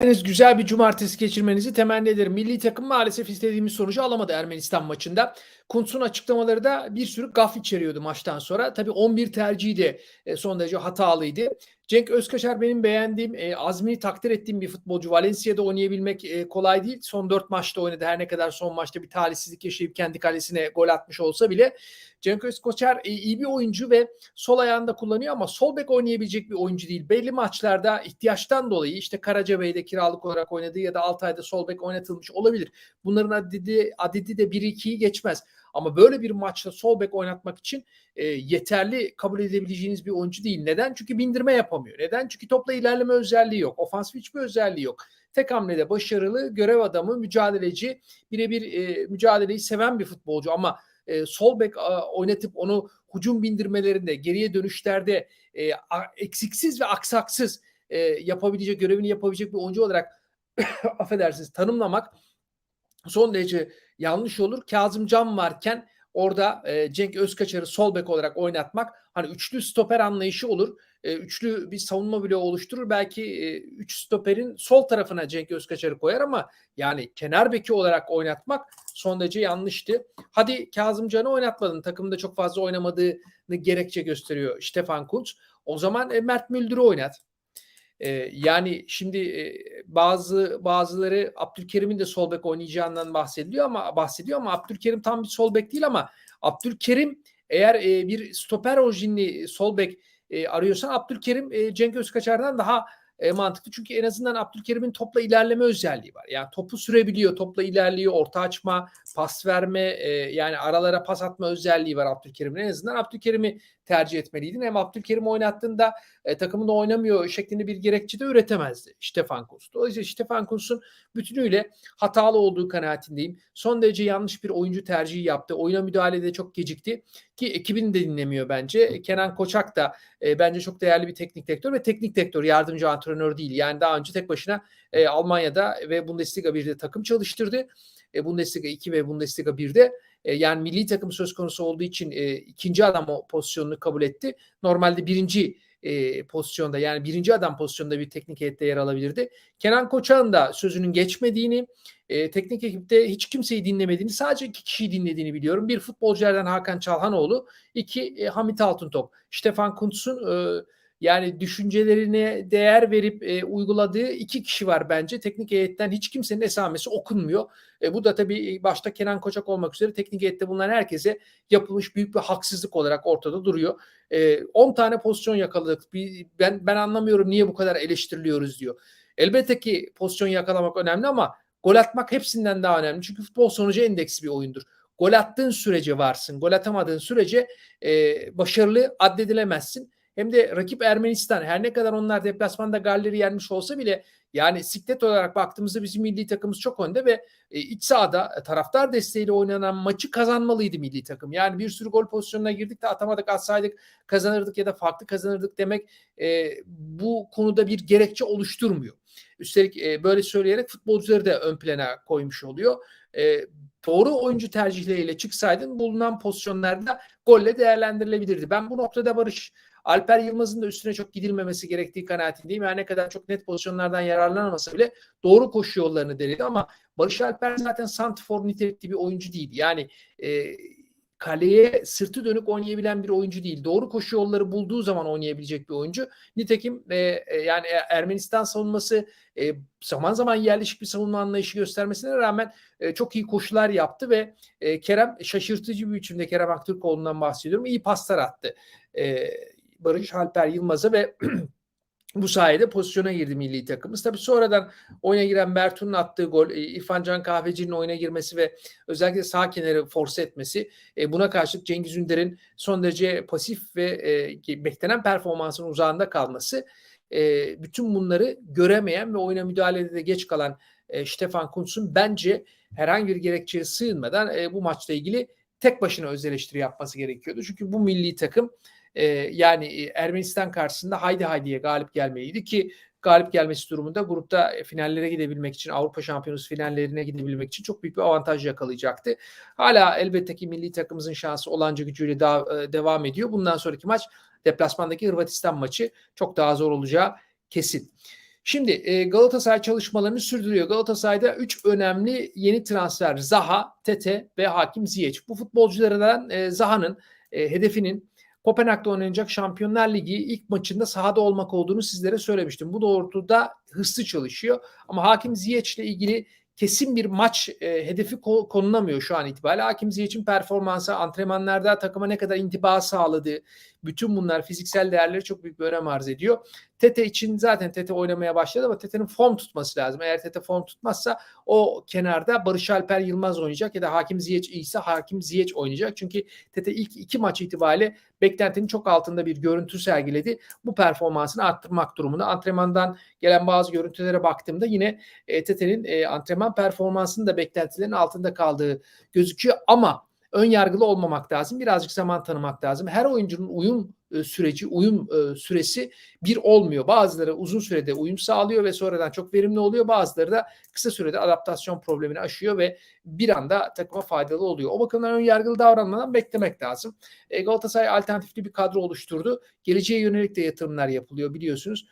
Henüz güzel bir cumartesi geçirmenizi temenni ederim. Milli takım maalesef istediğimiz sonucu alamadı Ermenistan maçında. Kuntz'un açıklamaları da bir sürü gaf içeriyordu maçtan sonra. Tabii 11 tercihi de e, son derece hatalıydı. Cenk Özkaşar benim beğendiğim, e, azmini takdir ettiğim bir futbolcu. Valencia'da oynayabilmek e, kolay değil. Son 4 maçta oynadı. Her ne kadar son maçta bir talihsizlik yaşayıp kendi kalesine gol atmış olsa bile. Cenk Özkoçer e, iyi bir oyuncu ve sol ayağında kullanıyor ama sol bek oynayabilecek bir oyuncu değil. Belli maçlarda ihtiyaçtan dolayı işte Karacabey'de kiralık olarak oynadığı ya da Altay'da sol bek oynatılmış olabilir. Bunların adedi, adedi de 1-2'yi geçmez. Ama böyle bir maçta sol bek oynatmak için e, yeterli kabul edebileceğiniz bir oyuncu değil. Neden? Çünkü bindirme yapamıyor. Neden? Çünkü topla ilerleme özelliği yok. Ofansif hiçbir özelliği yok. Tek hamlede başarılı, görev adamı, mücadeleci, birebir e, mücadeleyi seven bir futbolcu ama e, sol bek oynatıp onu hücum bindirmelerinde, geriye dönüşlerde e, eksiksiz ve aksaksız e, yapabilecek, görevini yapabilecek bir oyuncu olarak affedersiniz tanımlamak son derece yanlış olur. Kazım Can varken orada e, Cenk Özkaçar'ı sol bek olarak oynatmak hani üçlü stoper anlayışı olur. E, üçlü bir savunma bile oluşturur. Belki e, üç stoperin sol tarafına Cenk Özkaçar'ı koyar ama yani kenar beki olarak oynatmak son derece yanlıştı. Hadi Kazım Can'ı oynatmadın. Takımda çok fazla oynamadığını gerekçe gösteriyor Stefan Kuntz. O zaman e, Mert Müldür'ü oynat. E, yani şimdi e, bazı bazıları Abdülkerim'in de sol bek oynayacağından bahsediyor ama bahsediyor ama Abdülkerim tam bir sol bek değil ama Abdülkerim eğer e, bir stoper orijinli sol bek e, arıyorsan Abdülkerim e, Cenk Özkaçar'dan daha e, mantıklı. Çünkü en azından Abdülkerim'in topla ilerleme özelliği var. Yani topu sürebiliyor, topla ilerliyor, orta açma, pas verme, e, yani aralara pas atma özelliği var Abdülkerim'in. En azından Abdülkerim'i tercih etmeliydin. Hem Abdülkerim oynattığında e, takımında oynamıyor şeklinde bir gerekçe de üretemezdi Stefan Kuntz. Dolayısıyla Stefan Kuntz'un bütünüyle hatalı olduğu kanaatindeyim. Son derece yanlış bir oyuncu tercihi yaptı. Oyuna müdahalede çok gecikti ki ekibini de dinlemiyor bence. Kenan Koçak da e, bence çok değerli bir teknik direktör ve teknik direktör yardımcı antrenör değil. Yani daha önce tek başına e, Almanya'da ve Bundesliga 1'de takım çalıştırdı. E, Bundesliga 2 ve Bundesliga 1'de e, yani milli takım söz konusu olduğu için e, ikinci adam o pozisyonunu kabul etti. Normalde birinci e, pozisyonda yani birinci adam pozisyonda bir teknik heyette yer alabilirdi. Kenan Koçak'ın da sözünün geçmediğini, e, teknik ekipte hiç kimseyi dinlemediğini, sadece iki kişiyi dinlediğini biliyorum. Bir futbolculardan Hakan Çalhanoğlu, iki e, Hamit Altıntop. Stefan Kuntz'un e, yani düşüncelerine değer verip e, uyguladığı iki kişi var bence. Teknik heyetten hiç kimsenin esamesi okunmuyor. E, bu da tabii başta Kenan Koçak olmak üzere teknik heyette bulunan herkese yapılmış büyük bir haksızlık olarak ortada duruyor. E, 10 tane pozisyon yakaladık. Bir, ben ben anlamıyorum niye bu kadar eleştiriliyoruz diyor. Elbette ki pozisyon yakalamak önemli ama gol atmak hepsinden daha önemli. Çünkü futbol sonucu endeksi bir oyundur. Gol attığın sürece varsın. Gol atamadığın sürece e, başarılı addedilemezsin hem de rakip Ermenistan her ne kadar onlar deplasmanda Galler'i yenmiş olsa bile yani siklet olarak baktığımızda bizim milli takımımız çok önde ve e, iç sahada e, taraftar desteğiyle oynanan maçı kazanmalıydı milli takım. Yani bir sürü gol pozisyonuna girdik de atamadık atsaydık kazanırdık ya da farklı kazanırdık demek e, bu konuda bir gerekçe oluşturmuyor. Üstelik e, böyle söyleyerek futbolcuları da ön plana koymuş oluyor. E, doğru oyuncu tercihleriyle çıksaydın bulunan pozisyonlarda golle değerlendirilebilirdi. Ben bu noktada Barış Alper Yılmaz'ın da üstüne çok gidilmemesi gerektiği kanaatindeyim. Her ne kadar çok net pozisyonlardan yararlanamasa bile doğru koşu yollarını denedi ama Barış Alper zaten santifor nitelikli bir oyuncu değil. Yani e, kaleye sırtı dönük oynayabilen bir oyuncu değil. Doğru koşu yolları bulduğu zaman oynayabilecek bir oyuncu. Nitekim e, e, yani Ermenistan savunması e, zaman zaman yerleşik bir savunma anlayışı göstermesine rağmen e, çok iyi koşular yaptı ve e, Kerem şaşırtıcı bir biçimde Kerem Aktürkoğlu'ndan bahsediyorum. İyi paslar attı. E, Barış Alper Yılmaz'a ve bu sayede pozisyona girdi milli takımımız. Tabii sonradan oyuna giren Bertun'un attığı gol, e, İrfan Can Kahveci'nin oyuna girmesi ve özellikle sağ kenarı force etmesi, e, buna karşılık Cengiz Ünder'in son derece pasif ve e, beklenen performansın uzağında kalması, bütün bunları göremeyen ve oyuna müdahalede de geç kalan Stefan Kuntz'un bence herhangi bir gerekçeye sığınmadan bu maçla ilgili tek başına öz eleştiri yapması gerekiyordu. Çünkü bu milli takım e, yani Ermenistan karşısında haydi haydiye galip gelmeliydi ki galip gelmesi durumunda grupta finallere gidebilmek için Avrupa Şampiyonası finallerine gidebilmek için çok büyük bir avantaj yakalayacaktı. Hala elbette ki milli takımımızın şansı olanca gücüyle daha, e, devam ediyor. Bundan sonraki maç deplasmandaki Hırvatistan maçı çok daha zor olacağı kesin. Şimdi e, Galatasaray çalışmalarını sürdürüyor. Galatasaray'da 3 önemli yeni transfer Zaha, Tete ve Hakim Ziyech. Bu futbolculardan e, Zaha'nın e, hedefinin Kopenhag'da oynanacak Şampiyonlar Ligi ilk maçında sahada olmak olduğunu sizlere söylemiştim. Bu doğrultuda hırslı çalışıyor. Ama Hakim Ziyech ile ilgili kesin bir maç e, hedefi konulamıyor şu an itibariyle. Hakim Ziyech'in performansı, antrenmanlarda takıma ne kadar intiba sağladığı, bütün bunlar fiziksel değerleri çok büyük bir önem arz ediyor. Tete için zaten Tete oynamaya başladı ama Tete'nin form tutması lazım. Eğer Tete form tutmazsa o kenarda Barış Alper Yılmaz oynayacak ya da Hakim Ziyech iyiyse Hakim Ziyech oynayacak. Çünkü Tete ilk iki maç itibariyle beklentinin çok altında bir görüntü sergiledi. Bu performansını arttırmak durumunda. Antrenmandan gelen bazı görüntülere baktığımda yine e, Tete'nin e, antrenman performansının da beklentilerin altında kaldığı gözüküyor ama ön yargılı olmamak lazım. Birazcık zaman tanımak lazım. Her oyuncunun uyum e, süreci, uyum e, süresi bir olmuyor. Bazıları uzun sürede uyum sağlıyor ve sonradan çok verimli oluyor. Bazıları da kısa sürede adaptasyon problemini aşıyor ve bir anda takıma faydalı oluyor. O bakımdan ön yargılı davranmadan beklemek lazım. E, Galatasaray alternatifli bir kadro oluşturdu. Geleceğe yönelik de yatırımlar yapılıyor biliyorsunuz.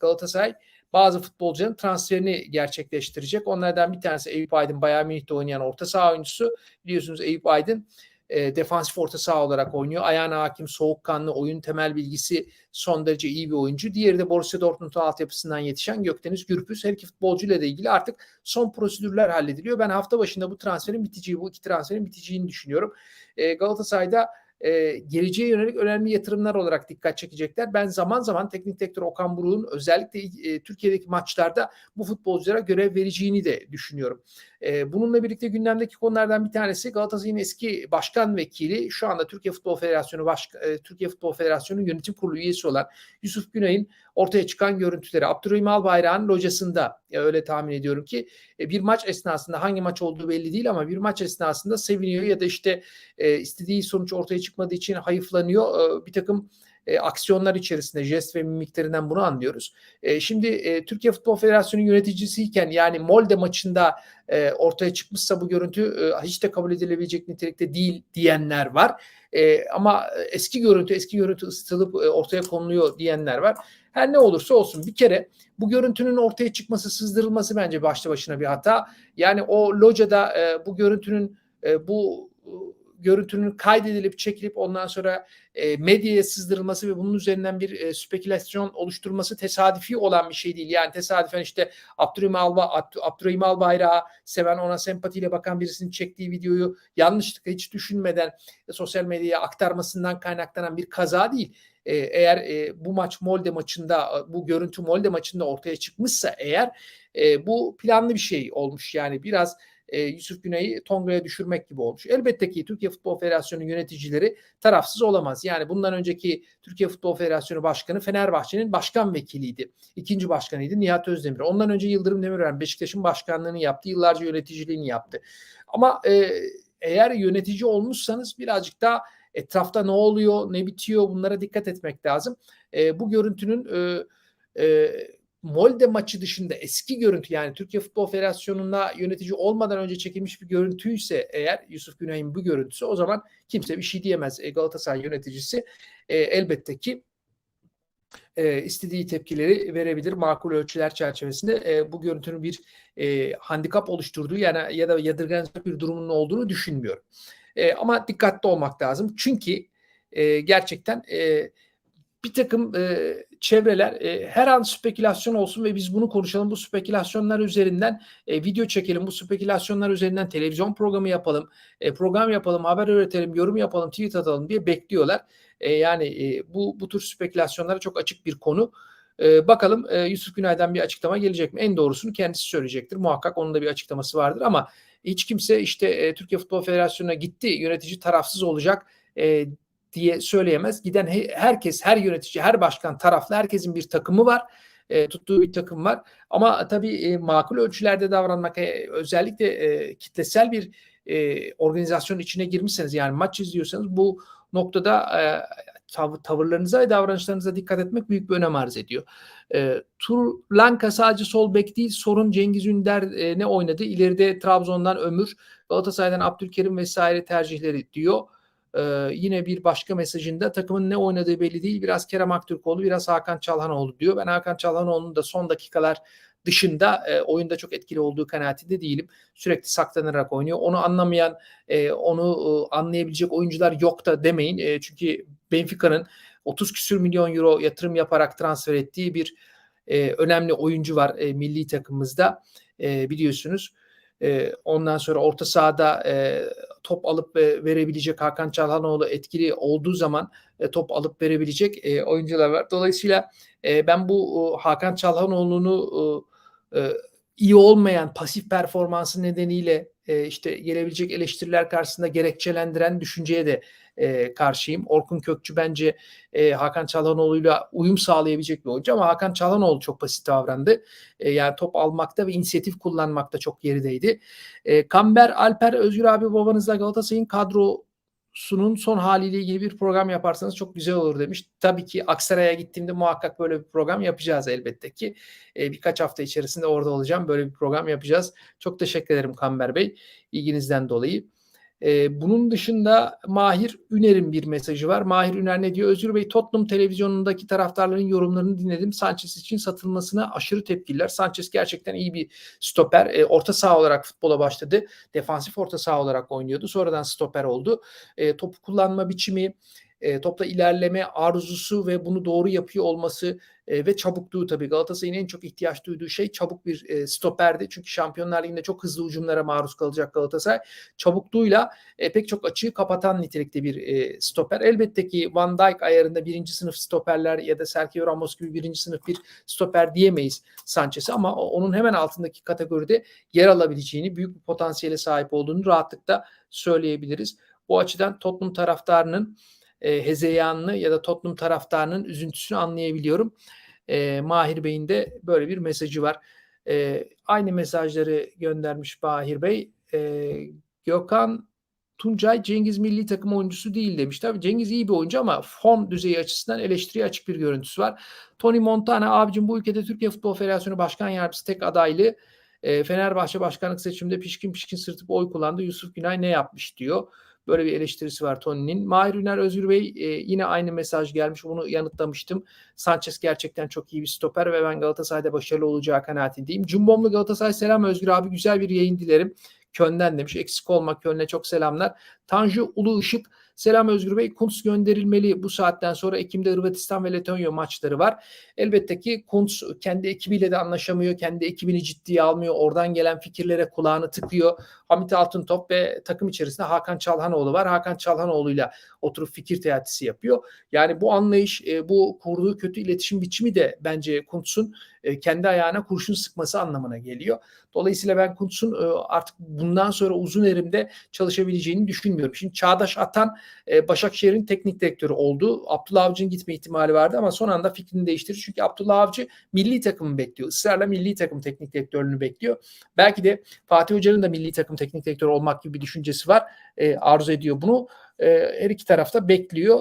Galatasaray bazı futbolcuların transferini gerçekleştirecek. Onlardan bir tanesi Eyüp Aydın, Bayern Münih'te oynayan orta saha oyuncusu. Biliyorsunuz Eyüp Aydın e, defansif orta saha olarak oynuyor. Ayağına hakim, soğukkanlı, oyun temel bilgisi son derece iyi bir oyuncu. Diğeri de Borussia Dortmund altyapısından yetişen Gökdeniz Gürpüz. Her iki futbolcuyla da ilgili artık son prosedürler hallediliyor. Ben hafta başında bu transferin biteceği, bu iki transferin biteceğini düşünüyorum. E, Galatasaray'da e, geleceğe yönelik önemli yatırımlar olarak dikkat çekecekler. Ben zaman zaman teknik direktör Okan Buruk'un özellikle e, Türkiye'deki maçlarda bu futbolculara görev vereceğini de düşünüyorum. E, bununla birlikte gündemdeki konulardan bir tanesi Galatasaray'ın eski başkan vekili şu anda Türkiye Futbol Federasyonu Baş, e, Türkiye Futbol Federasyonu yönetim kurulu üyesi olan Yusuf Günay'ın ortaya çıkan görüntüleri. Abdurrahim Albayrak'ın locasında öyle tahmin ediyorum ki e, bir maç esnasında hangi maç olduğu belli değil ama bir maç esnasında seviniyor ya da işte e, istediği sonuç ortaya çıkmadığı için hayıflanıyor. E, bir takım e, aksiyonlar içerisinde jest ve mimiklerinden bunu anlıyoruz. E, şimdi e, Türkiye Futbol Federasyonu yöneticisiyken yani Molde maçında e, ortaya çıkmışsa bu görüntü e, hiç de kabul edilebilecek nitelikte değil diyenler var. E, ama eski görüntü eski görüntü ısıtılıp e, ortaya konuluyor diyenler var. Her ne olursa olsun bir kere bu görüntünün ortaya çıkması, sızdırılması bence başta başına bir hata. Yani o locada e, bu görüntünün e, bu görüntünün kaydedilip çekilip ondan sonra e, medyaya sızdırılması ve bunun üzerinden bir e, spekülasyon oluşturması tesadüfi olan bir şey değil. Yani tesadüfen işte Abdurrahim Alba Abdurrahim Albayrak'ı seven ona sempatiyle bakan birisinin çektiği videoyu yanlışlıkla hiç düşünmeden e, sosyal medyaya aktarmasından kaynaklanan bir kaza değil. E, eğer e, bu maç Molde maçında bu görüntü Molde maçında ortaya çıkmışsa eğer e, bu planlı bir şey olmuş. Yani biraz e, Yusuf Güney'i Tonga'ya düşürmek gibi olmuş. Elbette ki Türkiye Futbol Federasyonu yöneticileri tarafsız olamaz. Yani bundan önceki Türkiye Futbol Federasyonu Başkanı Fenerbahçe'nin başkan vekiliydi. İkinci başkanıydı Nihat Özdemir. Ondan önce Yıldırım Demirören Beşiktaş'ın başkanlığını yaptı. Yıllarca yöneticiliğini yaptı. Ama e, eğer yönetici olmuşsanız birazcık daha etrafta ne oluyor, ne bitiyor bunlara dikkat etmek lazım. E, bu görüntünün e, e, Molde maçı dışında eski görüntü yani Türkiye Futbol Federasyonu'nda yönetici olmadan önce çekilmiş bir görüntüyse eğer Yusuf Günay'ın bu görüntüsü o zaman kimse bir şey diyemez. E, Galatasaray yöneticisi e, elbette ki e, istediği tepkileri verebilir makul ölçüler çerçevesinde e, bu görüntünün bir e, handikap oluşturduğu yani ya da yadırganacak bir durumun olduğunu düşünmüyorum. E, ama dikkatli olmak lazım çünkü e, gerçekten e, bir takım e, çevreler e, her an spekülasyon olsun ve biz bunu konuşalım. Bu spekülasyonlar üzerinden e, video çekelim. Bu spekülasyonlar üzerinden televizyon programı yapalım. E, program yapalım, haber üretelim, yorum yapalım, tweet atalım diye bekliyorlar. E, yani e, bu bu tür spekülasyonlara çok açık bir konu. E, bakalım e, Yusuf Günay'dan bir açıklama gelecek mi? En doğrusunu kendisi söyleyecektir. Muhakkak onun da bir açıklaması vardır ama hiç kimse işte e, Türkiye Futbol Federasyonu'na gitti, yönetici tarafsız olacak e, diye söyleyemez. Giden herkes, her yönetici, her başkan taraflı herkesin bir takımı var. E, tuttuğu bir takım var. Ama tabii e, makul ölçülerde davranmak e, özellikle e, kitlesel bir e, organizasyon içine girmişseniz yani maç izliyorsanız bu noktada e, tav- tavırlarınıza ve davranışlarınıza dikkat etmek büyük bir önem arz ediyor. E, Turlanka sadece sol bek değil sorun Cengiz Ünder e, ne oynadı? İleride Trabzon'dan Ömür, Galatasaray'dan Abdülkerim vesaire tercihleri diyor. Ee, yine bir başka mesajında takımın ne oynadığı belli değil. Biraz Kerem Aktürkoğlu, biraz Hakan Çalhanoğlu diyor. Ben Hakan Çalhanoğlu'nun da son dakikalar dışında e, oyunda çok etkili olduğu kanaatinde değilim. Sürekli saklanarak oynuyor. Onu anlamayan, e, onu e, anlayabilecek oyuncular yok da demeyin. E, çünkü Benfica'nın 30 küsür milyon euro yatırım yaparak transfer ettiği bir e, önemli oyuncu var e, milli takımımızda e, biliyorsunuz. E, ondan sonra orta sahada e, top alıp e, verebilecek Hakan Çalhanoğlu etkili olduğu zaman e, top alıp verebilecek e, oyuncular var. Dolayısıyla ben bu Hakan Çalhanoğlu'nu iyi olmayan pasif performansı nedeniyle işte gelebilecek eleştiriler karşısında gerekçelendiren düşünceye de e, karşıyım. Orkun Kökçü bence e, Hakan Çalhanoğlu'yla uyum sağlayabilecek bir oyuncu ama Hakan Çalhanoğlu çok basit davrandı. E, yani top almakta ve inisiyatif kullanmakta çok gerideydi. E, Kamber, Alper, Özgür abi babanızla Galatasaray'ın kadro sunun son haliyle ilgili bir program yaparsanız çok güzel olur demiş. Tabii ki Aksaray'a gittiğimde muhakkak böyle bir program yapacağız elbette ki. E, birkaç hafta içerisinde orada olacağım. Böyle bir program yapacağız. Çok teşekkür ederim Kamber Bey ilginizden dolayı. E, bunun dışında Mahir Üner'in bir mesajı var. Mahir Üner ne diyor? Özgür Bey Tottenham televizyonundaki taraftarların yorumlarını dinledim. Sanchez için satılmasına aşırı tepkiler. Sanchez gerçekten iyi bir stoper. E, orta saha olarak futbola başladı. Defansif orta saha olarak oynuyordu. Sonradan stoper oldu. E, topu kullanma biçimi, e, topla ilerleme arzusu ve bunu doğru yapıyor olması e, ve çabukluğu tabii Galatasaray'ın en çok ihtiyaç duyduğu şey çabuk bir e, stoperdi. Çünkü Şampiyonlar Ligi'nde çok hızlı ucumlara maruz kalacak Galatasaray. Çabukluğuyla e, pek çok açığı kapatan nitelikte bir e, stoper. Elbette ki Van Dijk ayarında birinci sınıf stoperler ya da Sergio Ramos gibi birinci sınıf bir stoper diyemeyiz Sanchez'e ama onun hemen altındaki kategoride yer alabileceğini, büyük bir potansiyele sahip olduğunu rahatlıkla söyleyebiliriz. Bu açıdan Tottenham taraftarının e, hezeyanını ya da Tottenham taraftarının üzüntüsünü anlayabiliyorum. E, Mahir Bey'in de böyle bir mesajı var. E, aynı mesajları göndermiş Mahir Bey. E, Gökhan Tuncay Cengiz milli takım oyuncusu değil demiş. Tabii Cengiz iyi bir oyuncu ama form düzeyi açısından eleştiriye açık bir görüntüsü var. Tony Montana abicim bu ülkede Türkiye Futbol Federasyonu Başkan Yardımcısı tek adaylı. E, Fenerbahçe başkanlık seçiminde pişkin pişkin sırtıp oy kullandı. Yusuf Günay ne yapmış diyor. Böyle bir eleştirisi var Tony'nin. Mahir Üner Özgür Bey e, yine aynı mesaj gelmiş. Bunu yanıtlamıştım. Sanchez gerçekten çok iyi bir stoper ve ben Galatasaray'da başarılı olacağı kanaatindeyim. Cumbomlu Galatasaray selam Özgür abi. Güzel bir yayın dilerim. Köln'den demiş. Eksik olmak Köln'e çok selamlar. Tanju Ulu Işık Selam Özgür Bey. Kuntz gönderilmeli bu saatten sonra Ekim'de Hırvatistan ve Letonya maçları var. Elbette ki Kuntz kendi ekibiyle de anlaşamıyor. Kendi ekibini ciddiye almıyor. Oradan gelen fikirlere kulağını tıkıyor. Hamit Altıntop ve takım içerisinde Hakan Çalhanoğlu var. Hakan Çalhanoğlu'yla oturup fikir teatisi yapıyor. Yani bu anlayış, e, bu kurduğu kötü iletişim biçimi de bence Kuntz'un e, kendi ayağına kurşun sıkması anlamına geliyor. Dolayısıyla ben Kuntz'un e, artık bundan sonra uzun erimde çalışabileceğini düşünmüyorum. Şimdi Çağdaş Atan Başakşehir'in teknik direktörü oldu. Abdullah Avcı'nın gitme ihtimali vardı ama son anda fikrini değiştirdi. Çünkü Abdullah Avcı milli takımı bekliyor. Israrla milli takım teknik direktörlüğünü bekliyor. Belki de Fatih Hoca'nın da milli takım teknik direktörü olmak gibi bir düşüncesi var. Arzu ediyor bunu her iki tarafta bekliyor.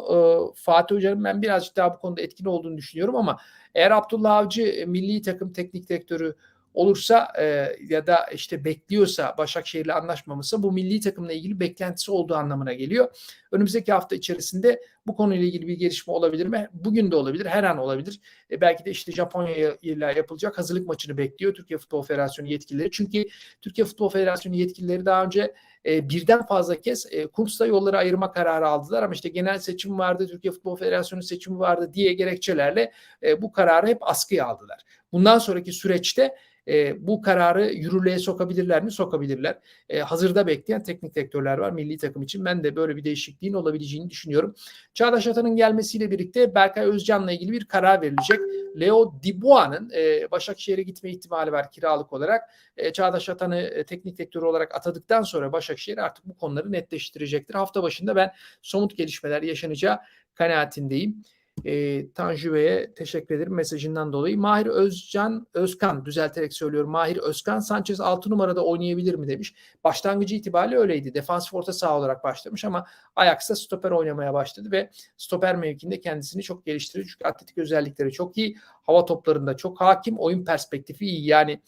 Fatih Hoca'nın ben birazcık daha bu konuda etkili olduğunu düşünüyorum ama eğer Abdullah Avcı milli takım teknik direktörü olursa e, ya da işte bekliyorsa Başakşehir'le anlaşmaması bu milli takımla ilgili beklentisi olduğu anlamına geliyor. Önümüzdeki hafta içerisinde bu konuyla ilgili bir gelişme olabilir mi? Bugün de olabilir, her an olabilir. E, belki de işte Japonya ile yapılacak hazırlık maçını bekliyor Türkiye Futbol Federasyonu yetkilileri. Çünkü Türkiye Futbol Federasyonu yetkilileri daha önce e, birden fazla kez e, Kuntz'la yolları ayırma kararı aldılar ama işte genel seçim vardı, Türkiye Futbol Federasyonu seçimi vardı diye gerekçelerle e, bu kararı hep askıya aldılar. Bundan sonraki süreçte e, bu kararı yürürlüğe sokabilirler mi? Sokabilirler. E, hazırda bekleyen teknik direktörler var milli takım için. Ben de böyle bir değişikliğin olabileceğini düşünüyorum. Çağdaş Atan'ın gelmesiyle birlikte Berkay Özcan'la ilgili bir karar verilecek. Leo Dibua'nın e, Başakşehir'e gitme ihtimali var kiralık olarak. E, Çağdaş Atan'ı e, teknik direktör olarak atadıktan sonra Başakşehir artık bu konuları netleştirecektir. Hafta başında ben somut gelişmeler yaşanacağı kanaatindeyim. E, Tanju Bey'e teşekkür ederim mesajından dolayı. Mahir Özcan Özkan düzelterek söylüyorum. Mahir Özkan Sanchez 6 numarada oynayabilir mi demiş. Başlangıcı itibariyle öyleydi. Defansif orta saha olarak başlamış ama Ajax'ta stoper oynamaya başladı ve stoper mevkinde kendisini çok geliştirdi. Çünkü atletik özellikleri çok iyi. Hava toplarında çok hakim. Oyun perspektifi iyi. Yani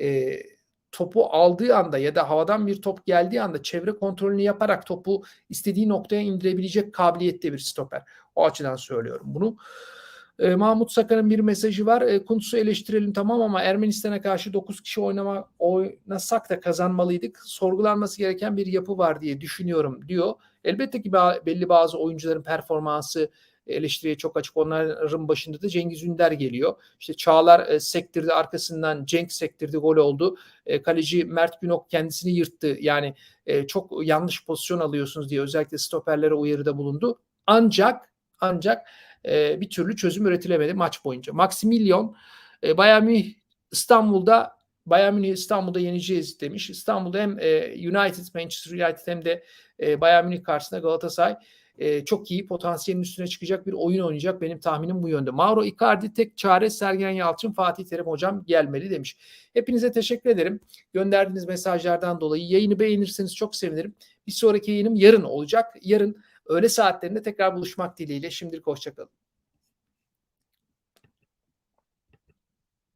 e, topu aldığı anda ya da havadan bir top geldiği anda çevre kontrolünü yaparak topu istediği noktaya indirebilecek kabiliyette bir stoper. O açıdan söylüyorum bunu. E, Mahmut Sakar'ın bir mesajı var. E, Kuntz'u eleştirelim tamam ama Ermenistan'a karşı 9 kişi oynama oynasak da kazanmalıydık. Sorgulanması gereken bir yapı var diye düşünüyorum diyor. Elbette ki belli bazı oyuncuların performansı eleştiriye çok açık. Onların başında da Cengiz Ünder geliyor. İşte Çağlar e, sektirdi arkasından Cenk sektirdi gol oldu. E, kaleci Mert Günok kendisini yırttı. Yani e, çok yanlış pozisyon alıyorsunuz diye özellikle stoperlere uyarıda bulundu. Ancak ancak e, bir türlü çözüm üretilemedi maç boyunca. Maximilian e, Bayern Münih İstanbul'da Bayern Münih İstanbul'da yeneceğiz demiş. İstanbul'da hem e, United, Manchester United hem de e, Bayern Münih karşısında Galatasaray e, çok iyi potansiyelin üstüne çıkacak bir oyun oynayacak. Benim tahminim bu yönde. Mauro Icardi tek çare Sergen Yalçın, Fatih Terim hocam gelmeli demiş. Hepinize teşekkür ederim. Gönderdiğiniz mesajlardan dolayı yayını beğenirseniz çok sevinirim. Bir sonraki yayınım yarın olacak. Yarın öğle saatlerinde tekrar buluşmak dileğiyle. Şimdilik hoşçakalın.